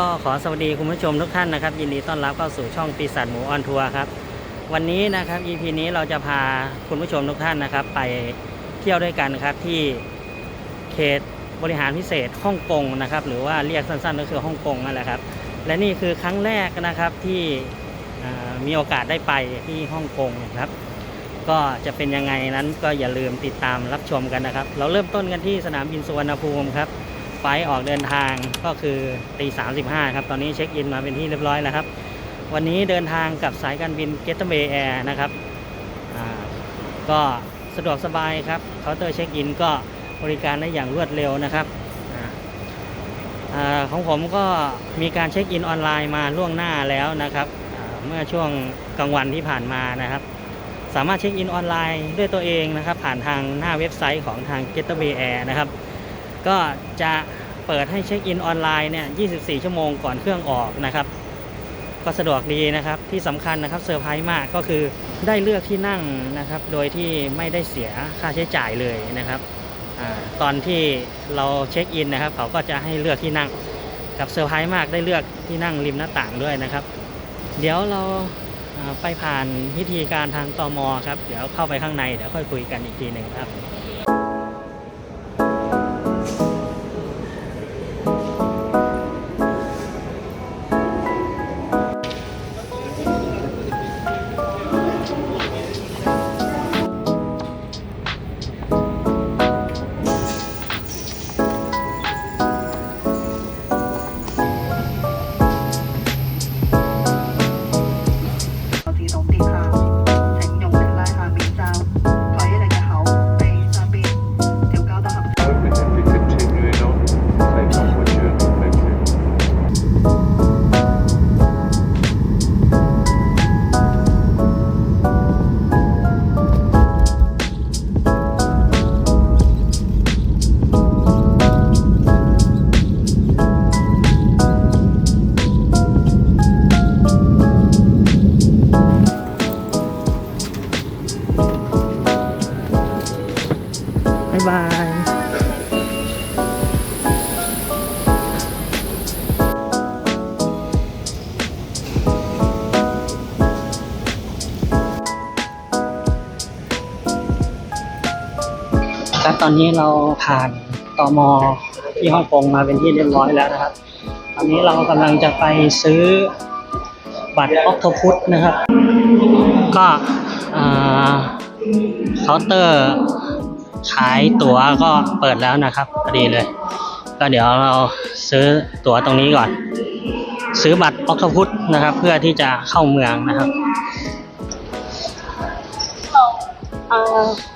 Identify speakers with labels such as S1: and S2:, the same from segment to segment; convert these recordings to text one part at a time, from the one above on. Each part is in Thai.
S1: ก็ขอสวัสดีคุณผู้ชมทุกท่านนะครับ ยินดีต้อนรับเข้าสู่ช่องปีศาจหมูออนทัวร์ครับ วันนี้นะครับ EP นี้เราจะพาคุณผู้ชมทุกท่านนะครับ ไปเที่ยวด้วยกันครับที่เขตบริหารพิเศษฮ่องกงนะครับ หรือว่าเรียกสั้นๆก็คือฮ่องกงนั่นแหละครับ และนี่คือครั้งแรกนะครับที่มีโอกาสได้ไปที่ฮ่องกงครับ ก็จะเป็นยังไงนั้นก็อย่าลืมติดตามรับชมกันนะครับ เราเริ่มต้นกันที่สนามบินสุวรรณภูมิครับ ไฟออกเดินทางก็คือตีสามสิบห้าครับ ตอนนี้เช็คอินมาเป็นที่เรียบร้อยแล้วครับ วันนี้เดินทางกับสายการบิน g e t a w a y Air นะครับก็สะดวกสบายครับเคาน์เตอร์เช็คอินก็บริการได้อย่างรวดเร็วนะครับออของผมก็มีการเช็คอินออนไลน์มาล่วงหน้าแล้วนะครับเมื่อช่วงกลางวันที่ผ่านมานะครับ สามารถเช็คอินออนไลน์ด้วยตัวเองนะครับ ผ่านทางหน้าเว็บไซต์ของทาง Getaway Air นะครับ ก็จะเปิดให้เช็คอินออนไลน์เนี่ย 24 ชั่วโมงก่อนเครื่องออกนะครับ ก็สะดวกดีนะครับ ที่สำคัญนะครับเซอร์ไพรส์มากก็คือได้เลือกที่นั่งนะครับ โดยที่ไม่ได้เสียค่าใช้จ่ายเลยนะครับอตอนที่เราเช็คอินนะครับ เขาก็จะให้เลือกที่นั่งกับเซอร์ไพรส์มากได้เลือกที่นั่งริมหน้าต่างด้วยนะครับ เดี๋ยวเราาไปผ่านพิธีการทางตมครับ เดี๋ยวเข้าไปข้างในเดี๋ยวค่อยคุยกันอีกทีหนึ่งครับ ครับตอนนี้เราผ่านตมที่ฮ่องกงมาเป็นที่เรียบร้อยแล้วนะครับ ตอนนี้เรากำลังจะไปซื้อบัตรออกโทพุทนะครับ ก็เคาน์เตอร์ขายตั๋วก็เปิดแล้วนะครับพอดีเลย ก็เดี๋ยวเราซื้อตั๋วตรงนี้ก่อน ซื้อบัตรออกโทพุทนะครับ เพื่อที่จะเข้าเมืองนะครับ 啊，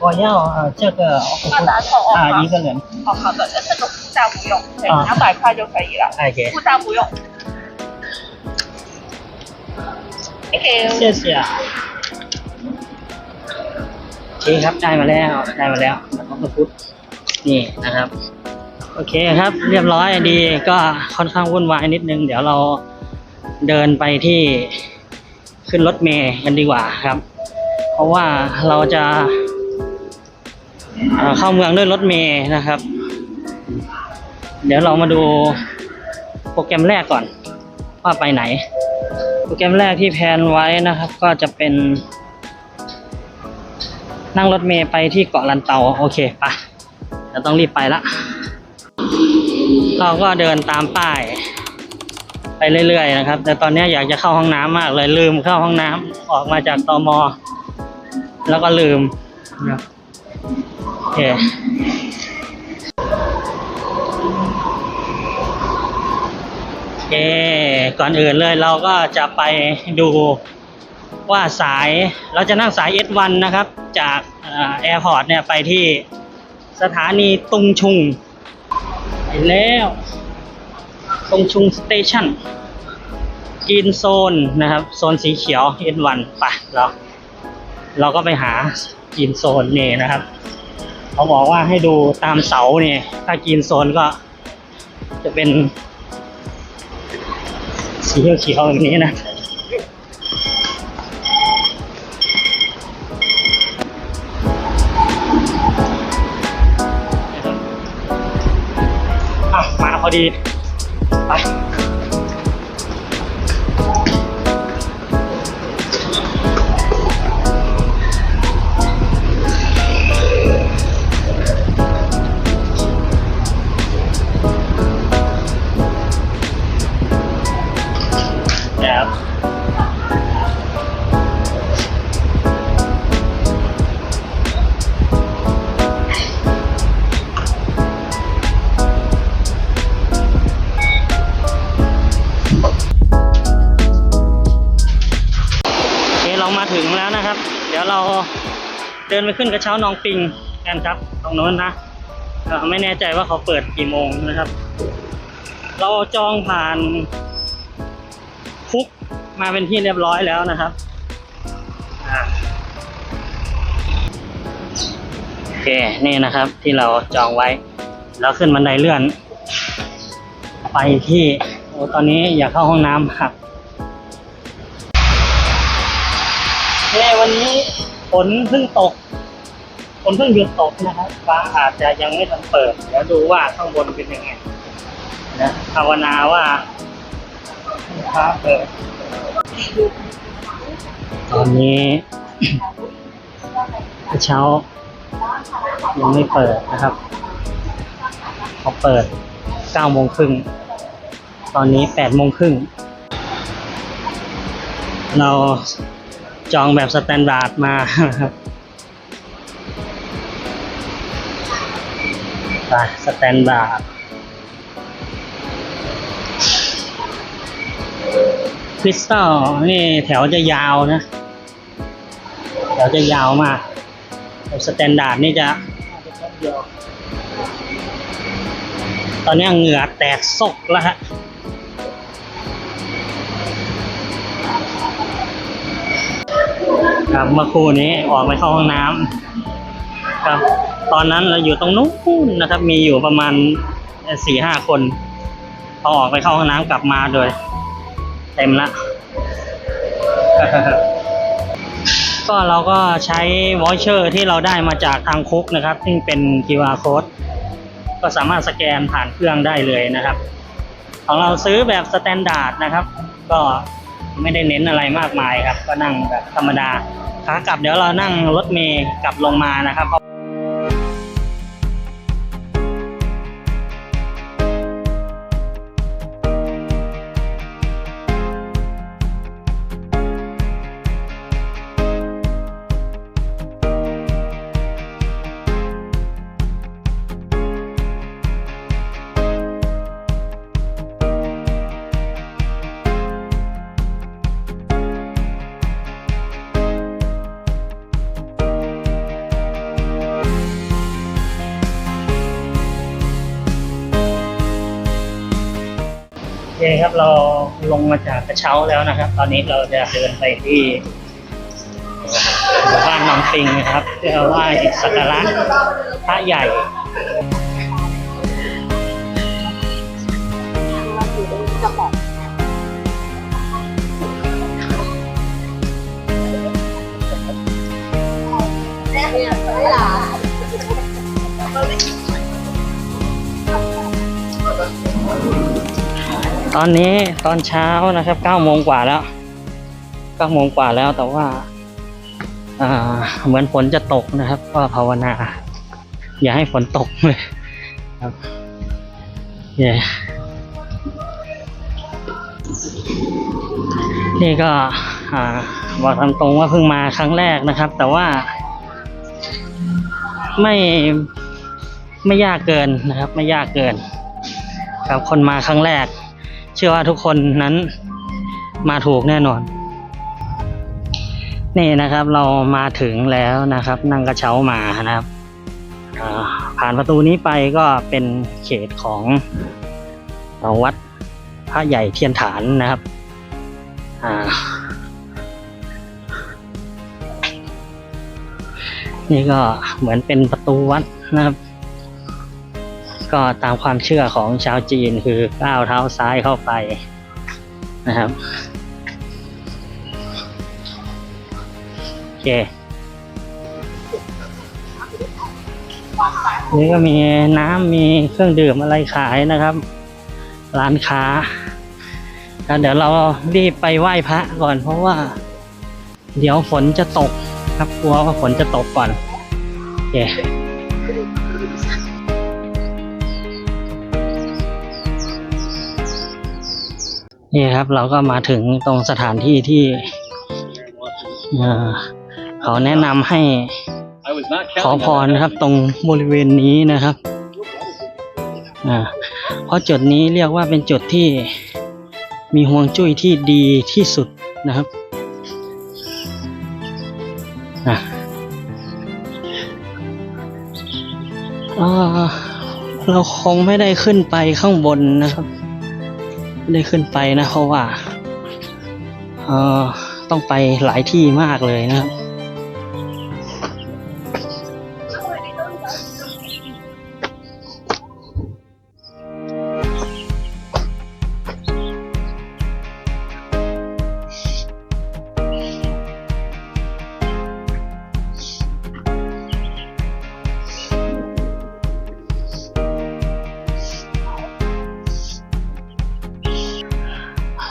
S1: 我要呃这个
S2: 大打头哦。
S1: 啊一个人，
S2: 哦，好的，那这个附加不用，对，
S1: 啊
S2: 两百块就可以了，
S1: 哎给，
S2: 附加不用。OK，
S1: 谢谢啊。โอเคครับได้มาแล้วได้มาแล้วบัตรออกโทพุทนี่นะครับ โอเคครับ เรียบร้อยดีก็ค่อนข้างวุ่นวายนิดนึง เดี๋ยวเราเดินไปที่ขึ้นรถเมย์กันดีกว่าครับ เพ ราะว่าเราจะเข้าเมืองด้วยรถเมย์นะครับ เดี๋ยวเรามาดูโปรแกรมแรกก่อน ว่าไปไหน โปรแกรมแรกที่แพนไว้นะครับ ก็จะเป็น นั่งรถเมย์ไปที่เกาะลันเตาโอเคปะเดี๋ยวต้องรีบไปละเราก็เดินตามป้ายไปเรื่อยๆนะครับ แต่ตอนนี้อยากจะเข้าห้องน้ำมากเลยลืมเข้าห้องน้ำออกมาจากตม แล้วก็ลืมนะครับโอเคโอเคก่อนอื่นเลยเราก็จะไปดูว่าสายเราจะนั่งสาย S1 นะครับ จากแอร์พอร์ตเนี่ยไปที่สถานีตุงชุงไปแล้วตรงชุงสเตชันกรีนโซนนะครับ โซนสีเขียว N1 ไปเรา เราก็ไปหากรีนโซนนี่นะครับ เขาบอกว่าให้ดูตามเสาเนี่ย ถ้ากรีนโซนก็จะเป็น สีเขียวๆแบบนี้นะอะมาพอดี ดี๋ยวเราเดินไปขึ้นกระเช้าน้องปิงกันครับ ตรงโน้นนะเอ่อไม่แน่ใจว่าเขาเปิดกี่โมงนะครับ เราจองผ่านฟุกมาเป็นที่เรียบร้อยแล้วนะครับโอเคนี่นะครับที่เราจองไว้ แล้วขึ้นบันไดเลื่อน ไปที่โอ้ตอนนี้อยากเข้าห้องน้ำครับ เฮ้วันนี้ฝนเพิ่งตกฝนเพิ่งหยุดตกนะครับฟ้าอาจจะยังไม่ทันเปิดเดี๋ยวดูว่าข้างบนเป็นยังไงนะภาวนาว่าฟ้าเปิดตอนนี้เช้า ยังไม่เปิดนะครับเขาเปิดเก้าโมงครึ่งตอนนี้แปดโมงครึ่งเรา จองแบบสแตนดาร์ดมาครับไปสแตนดาร์ดคริสตัลนี่แถวจะยาวนะ แถวจะยาวมากแบบสแตนดาร์ดนี่จะ ตอนนี้เหงื่อแตกซกแล้วฮะ ครับเมื่อครู่นี้ออกไปเข้าห้องน้ำครับ ตอนนั้นเราอยู่ตรงนู้นนะครับ มีอยู่ประมาณสี่ห้าคนพอออกไปเข้าห้องน้ำกลับมาโดย เต็มละ ก็เราก็ใช้วอชเชอร์ที่เราได้มาจากทางคุกนะครับ ซึ่งเป็น QR code ก็สามารถสแกนผ่านเครื่องได้เลยนะครับ ของเราซื้อแบบสแตนดาร์ดนะครับ ก็ ไม่ได้เน้นอะไรมากมายครับ ก็นั่งแบบธรรมดาขากลับเดี๋ยวเรานั่งรถเมย์กลับลงมานะครับ เครับ เราลงมาจากกระเช้าแล้วนะครับ ตอนนี้เราจะเดินไปที่บ้านนองปิงนะครับเพื่อไหว้สักการะพระใหญ่ ตอนนี้ตอนเช้านะครับเก้าโมงกว่าแล้วเก้าโมงกว่าแล้วแต่ว่าเหมือนฝนจะตกนะครับก็ภาวนา อย่าให้ฝนตกเลยครับเย่นี่ก็บอกตามตรงว่าเพิ่งมาครั้งแรกนะครับ แต่ว่า ไม่ไม่ยากเกินนะครับ ไม่ยากเกินครับคนมาครั้งแรก ชื่อว่าทุกคนนั้นมาถูกแน่นอน นี่นะครับเรามาถึงแล้วนะครับ นั่งกระเช้ามานะครับผ่านประตูนี้ไปก็เป็นเขตของวัดพระใหญ่เทียนฐานนะครับนี่ก็เหมือนเป็นประตูวัดนะครับ ก็ตามความเชื่อของชาวจีนคือก้าวเท้าซ้ายเข้าไปนะครับโอเคนี่ก็มีน้ำมีเครื่องดื่มอะไรขายนะครับ ร้านค้าเดี๋ยวเรารีบไปไหว้พระก่อนเพราะว่า เดี๋ยวฝนจะตกครับกลัวว่าฝนจะตกก่อนโอเค นี่ครับเราก็มาถึงตรงสถานที่ที่เขาแนะนำให้ขอพรนะครับ ตรงบริเวณนี้นะครับเพราะจุดนี้เรียกว่าเป็นจุดที่มีห่วงจุ้ยที่ดีที่สุดนะครับเราคงไม่ได้ขึ้นไปข้างบนนะครับ ไม่ได้ขึ้นไปนะเพราะว่าเอ่อต้องไปหลายที่มากเลยนะครับ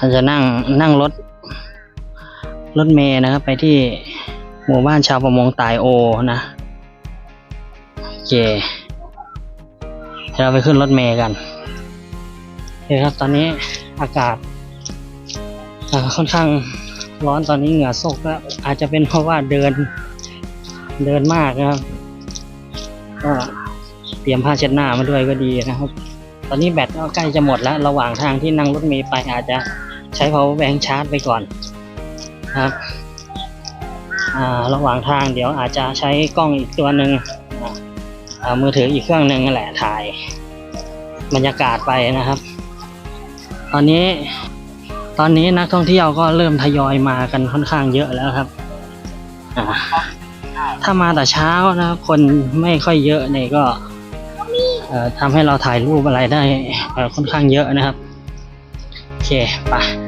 S1: อาจะนั่งนั่งรถรถเมย์นะครับ ไปที่หมู่บ้านชาวประมงตายโอนะโอเคเราไปขึ้นรถเมย์กันโอเคครับตอนนี้อากาศค่อนข้างร้อนตอนนี้เหงื่อซกแล้วอาจจะเป็นเพราะว่าเดินเดินมากนะครับก็เตรียมผ้าเช็ดหน้ามาด้วยก็ดีนะครับ ตอนนี้แบตก็ใกล้จะหมดแล้ว ระหว่างทางที่นั่งรถเมล์ไปอาจจะ ใช้ power bank ชาร์จไปก่อนครับระหว่างทางเดี๋ยวอาจจะใช้กล้องอีกตัวหนึ่งมือถืออีกเครื่องหนึ่งแหละถ่าย บรรยากาศไปนะครับ ตอนนี้ตอนนี้นักท่องเที่ยวก็เริ่มทยอยมากันค่อนข้างเยอะแล้วครับถ้ามาแต่เช้านะคนไม่ค่อยเยอะเนี่ยก็ทำให้เราถ่ายรูปอะไรได้ค่อนข้างเยอะนะครับ เคไป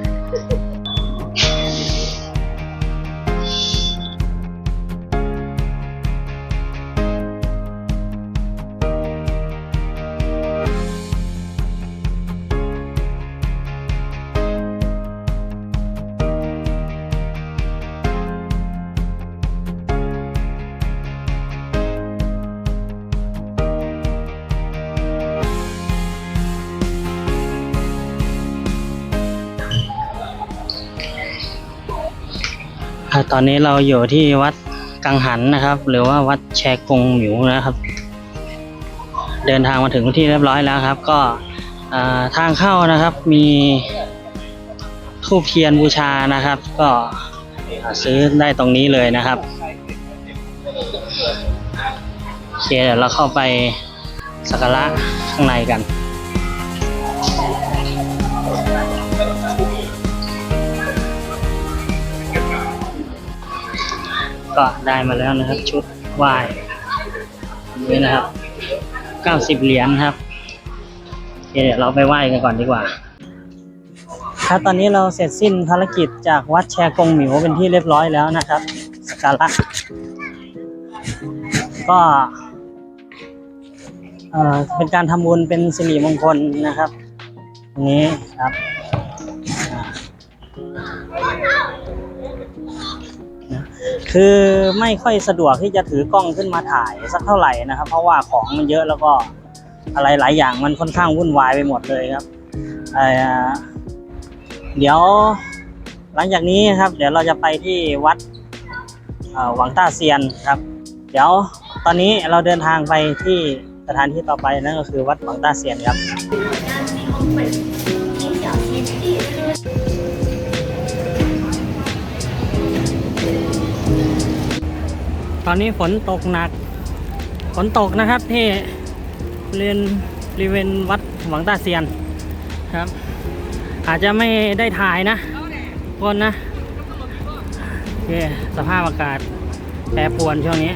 S1: ตอนนี้เราอยู่ที่วัดกังหันนะครับ หรือว่าวัดแชกงหมิวนะครับ เดินทางมาถึงที่เรียบร้อยแล้วครับ ก็ทางเข้านะครับมีทูบเทียนบูชานะครับ ก็ซื้อได้ตรงนี้เลยนะครับโอเคเดี๋ยวเราเข้าไปสักการะข้างในกัน ก็ได้มาแล้วนะครับ ชุดไหว้นี่นะครับ90เหรียญครับเดี๋ยวเราไปไหว้กันก่อนดีกว่า ครับตอนนี้เราเสร็จสิ้นภารกิจจากวัดแชกงหมิวเป็นที่เรียบร้อยแล้วนะครับสักการะก็เป็นการทำบุญเป็นสิริมงคลนะครับ นี้ครับ คือไม่ค่อยสะดวกที่จะถือกล้องขึ้นมาถ่ายสักเท่าไหร่นะครับ เพราะว่าของมันเยอะแล้วก็อะไรหลายอย่างมันค่อนข้างวุ่นวายไปหมดเลยครับเเดี๋ยวหลังจากนี้ครับ เดี๋ยวเราจะไปที่วัดหวังต้าเซียนครับ เดี๋ยวตอนนี้เราเดินทางไปที่สถานที่ต่อไปนั่นก็คือวัดหวังต้าเซียนครับ อนนี้ฝนตกหนัก ฝนตกนะครับที่เรียนริเวนวัดหวังตาเซียนครับ อาจจะไม่ได้ถ่ายนะคนนะโอเคสภาพอากาศแปรปรวนช่วงนี้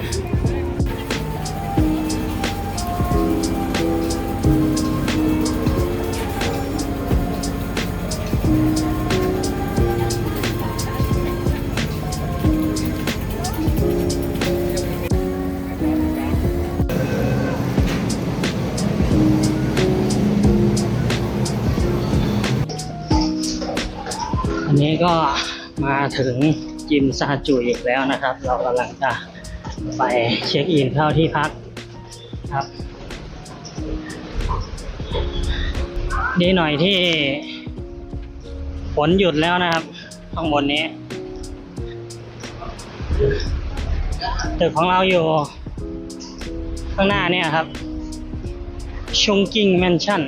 S1: นี้ก็มาถึงจิมซาจุอีกแล้วนะครับ เรากำลังจะไปเช็คอินเข้าที่พักครับ ดีหน่อยที่ฝนหยุดแล้วนะครับ ข้างบนนี้ตึกของเราอยู่ ข้างหน้าเนี่ยครับชงกิ้งแมนชั่น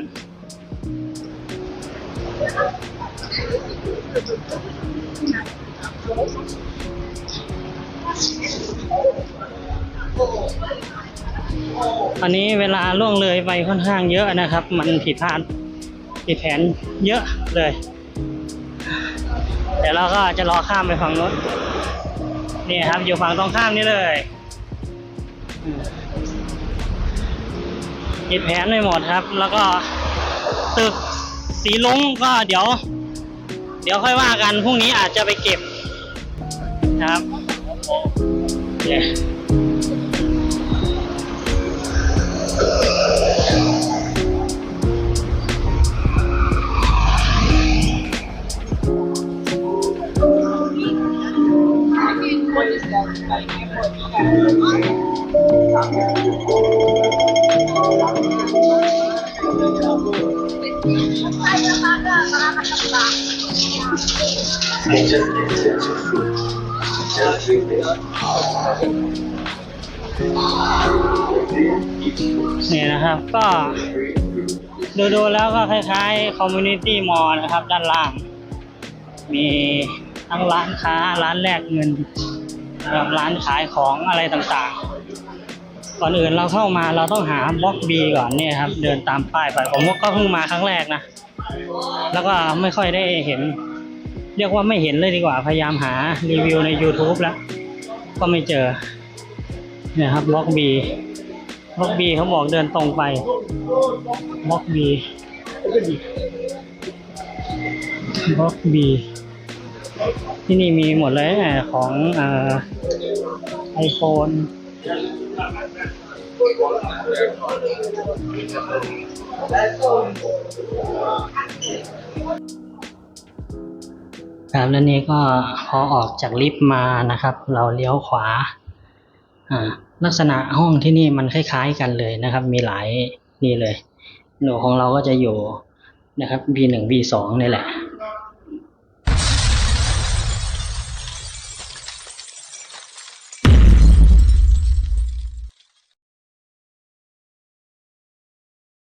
S1: อันนี้เวลาล่วงเลยไปค่อนข้างเยอะนะครับ มันผิดพลาดผิดแผนเยอะเลยเดี๋ยวเราก็จะรอข้ามไปฝั่งนู้นนี่ครับ อยู่ฝั่งตรงข้ามนี่เลยผิดแผนไปหมดครับ แล้วก็ตึกสีลุงก็เดี๋ยว เดี๋ยวค่อยว่ากันพรุ่งนี้อาจจะไปเก็บครับ เนี่ยนี่นะครับก็ดูดูๆแล้วก็คล้ายๆคอมมูนิตี้มอลนะครับ ด้านล่าง มีทั้งร้านค้าร้านแลกเงินนะครับร้านขายของอะไรต่างๆ ก่อนอื่นเราเข้ามาเราต้องหาบล็อกบีก่อนเนี่ยครับ เดินตามป้ายไปผมก็เพิ่งมาครั้งแรกนะ แล้วก็ไม่ค่อยได้เห็น เรียกว่าไม่เห็นเลยดีกว่า พยายามหารีวิวใน YouTube แล้ว ก็ไม่เจอเนี่ยครับบล็อกบีบล็อกบีเขาบอกเดินตรงไปบล็อกบีบล็อกบีที่นี่มีหมดเลยของไอโฟน ครับแล้วนี้ก็พอออกจากลิฟต์มานะครับ เราเลี้ยวขวาอ่าลักษณะห้องที่นี่มันคล้ายๆกันเลยนะครับ มีหลายนี่เลย หนูของเราก็จะอยู่นะครับ B1 B2 นี่แหละ